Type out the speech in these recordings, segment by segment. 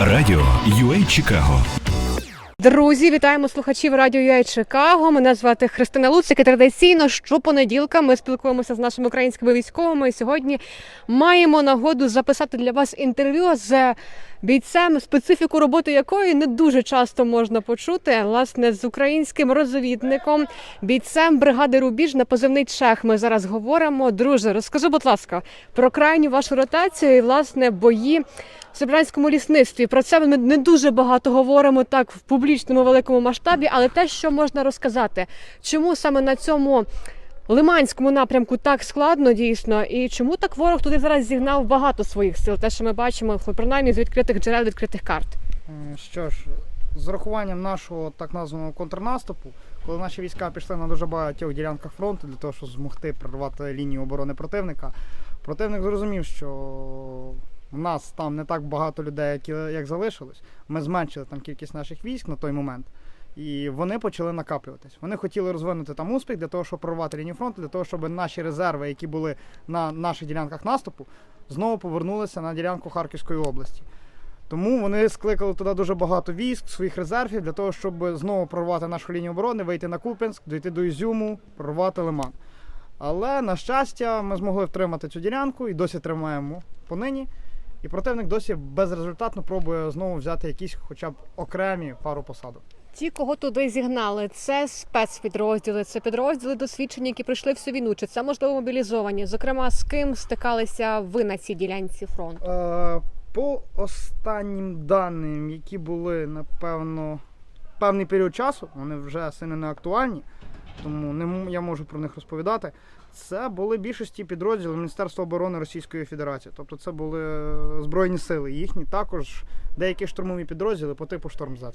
Радіо UA Чикаго Друзі, вітаємо слухачів радіо «ЮА Чикаго. Мене звати Христина Луцик. І традиційно щопонеділка ми спілкуємося з нашими українськими військовими. І сьогодні маємо нагоду записати для вас інтерв'ю з бійцем, специфіку роботи якої не дуже часто можна почути. Власне, з українським розвідником, бійцем бригади Рубіж на позивний Чех. Ми зараз говоримо. Друже, розкажи, будь ласка, про крайню вашу ротацію і власне бої в Собранському лісництві. Про це ми не дуже багато говоримо так в публічному великому масштабі, але те, що можна розказати, чому саме на цьому лиманському напрямку так складно дійсно, і чому так ворог туди зараз зігнав багато своїх сил? Те, що ми бачимо, принаймні з відкритих джерел, відкритих карт. Що ж, з урахуванням нашого так названого контрнаступу, коли наші війська пішли на дуже багатьох ділянках фронту для того, щоб змогти прорвати лінію оборони противника, противник зрозумів, що в нас там не так багато людей, як, як залишилось. Ми зменшили там кількість наших військ на той момент. І вони почали накаплюватись. Вони хотіли розвинути там успіх для того, щоб прорвати лінію фронту, для того, щоб наші резерви, які були на наших ділянках наступу, знову повернулися на ділянку Харківської області. Тому вони скликали туди дуже багато військ, своїх резервів для того, щоб знову прорвати нашу лінію оборони, вийти на Куп'янськ, дійти до Ізюму, прорвати Лиман. Але, на щастя, ми змогли втримати цю ділянку і досі тримаємо понині. І противник досі безрезультатно пробує знову взяти якісь хоча б окремі пару посадок. Ті, кого туди зігнали, це спецпідрозділи, це підрозділи досвідчені, які прийшли всю війну. Чи це можливо мобілізовані? Зокрема, з ким стикалися ви на цій ділянці фронту? Е, по останнім даним, які були, напевно, певний період часу, вони вже сильно не актуальні, тому не я можу про них розповідати. Це були більшості підрозділи Міністерства оборони Російської Федерації. Тобто це були е, Збройні сили. Їхні також деякі штурмові підрозділи по типу Штормзет.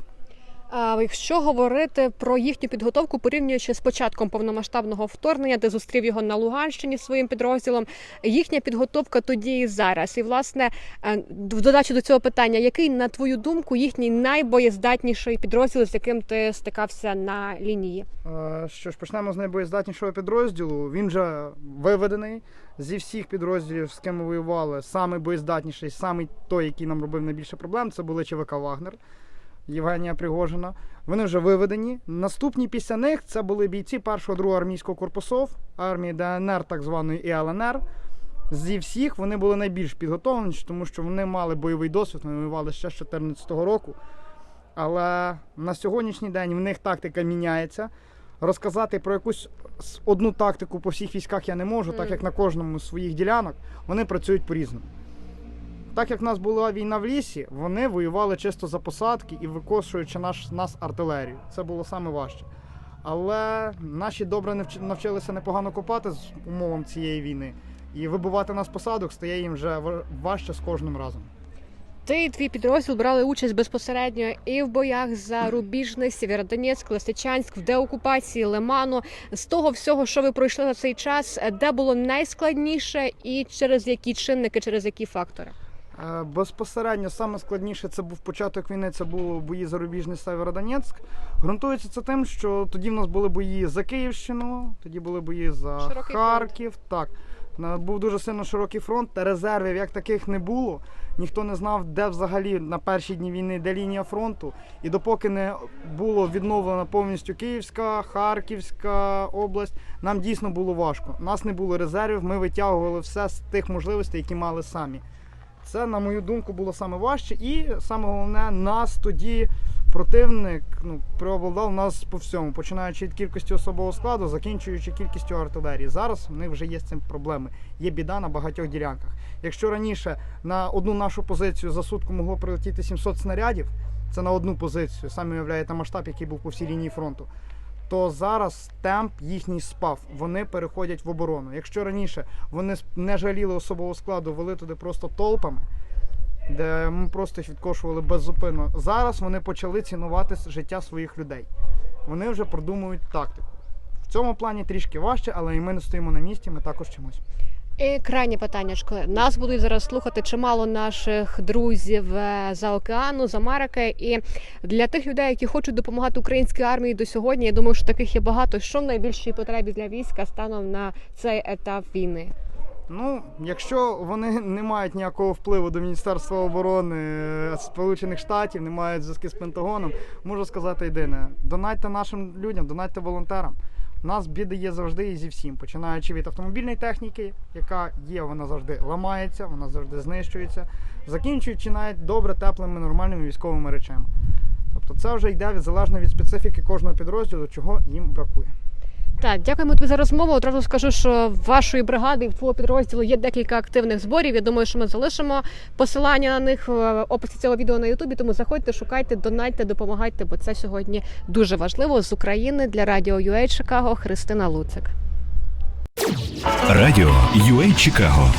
Якщо говорити про їхню підготовку, порівнюючи з початком повномасштабного вторгнення, де зустрів його на Луганщині своїм підрозділом, їхня підготовка тоді і зараз. І власне, е, в додачу до цього питання, який на твою думку їхній найбоєздатніший підрозділ, з яким ти стикався на лінії? Що ж, почнемо з найбоєздатнішого підрозділу. Він вже виведений зі всіх підрозділів, з ким ми воювали. Самий боєздатніший, самий той, який нам робив найбільше проблем, це були ЧВК Вагнер. Євгенія Пригожина. Вони вже виведені. Наступні після них це були бійці 1-го 2-го армійського корпусов, армії ДНР, так званої і ЛНР. Зі всіх вони були найбільш підготовлені, тому що вони мали бойовий досвід, вони воювали ще з 2014 року. Але на сьогоднішній день в них тактика міняється. Розказати про якусь одну тактику по всіх військах я не можу, так як на кожному з своїх ділянок вони працюють по-різному. Так як в нас була війна в лісі, вони воювали чисто за посадки і викошуючи наш, нас артилерію. Це було саме важче. Але наші добре навч- навчилися непогано копати з умовам цієї війни. І вибивати нас посадок стає їм вже ва- важче з кожним разом. Ти і твій підрозділ брали участь безпосередньо і в боях за Рубіжне, Сєвєродонецьк, Лисичанськ, в деокупації Лиману. З того всього, що ви пройшли за цей час, де було найскладніше, і через які чинники, через які фактори? Е, Безпосередньо саме складніше це був початок війни, це були бої зарубіжний Северодонецьк. Грунтується це тим, що тоді в нас були бої за Київщину, тоді були бої за Широкий Харків. Так. Був дуже сильно широкий фронт, резервів як таких не було. Ніхто не знав, де взагалі на перші дні війни, де лінія фронту. І допоки не було відновлена повністю Київська, Харківська область, нам дійсно було важко. У нас не було резервів, ми витягували все з тих можливостей, які мали самі. Це, на мою думку, було саме важче. І саме головне, нас тоді противник ну, преобладав нас по всьому, починаючи від кількості особового складу, закінчуючи кількістю артилерії. Зараз в них вже є з цим проблеми. Є біда на багатьох ділянках. Якщо раніше на одну нашу позицію за сутку могло прилетіти 700 снарядів, це на одну позицію, самі уявляєте масштаб, який був по всій лінії фронту. То зараз темп їхній спав. Вони переходять в оборону. Якщо раніше вони не жаліли особового складу, вели туди просто толпами, де ми просто їх відкошували беззупинно. Зараз вони почали цінувати життя своїх людей. Вони вже продумують тактику. В цьому плані трішки важче, але і ми не стоїмо на місці, ми також чимось. І крайнє питаннячко. Нас будуть зараз слухати чимало наших друзів е, за океану, з Америки. І для тих людей, які хочуть допомагати українській армії до сьогодні, я думаю, що таких є багато. Що в найбільшій потребі для війська станом на цей етап війни? Ну, якщо вони не мають ніякого впливу до Міністерства оборони е, Сполучених Штатів, не мають зв'язки з Пентагоном, можу сказати єдине: донайте нашим людям, донайте волонтерам. Нас біди є завжди і зі всім, починаючи від автомобільної техніки, яка є, вона завжди ламається, вона завжди знищується, закінчуючи навіть добре, теплими, нормальними військовими речами. Тобто це вже йде залежно від специфіки кожного підрозділу, чого їм бракує. Так, дякуємо тобі за розмову. Одразу скажу, що в вашої бригади і в твого підрозділу є декілька активних зборів. Я думаю, що ми залишимо посилання на них в описі цього відео на Ютубі. Тому заходьте, шукайте, донайте, допомагайте, бо це сьогодні дуже важливо з України для радіо UA Чикаго Христина Луцик. Радіо UA Чикаго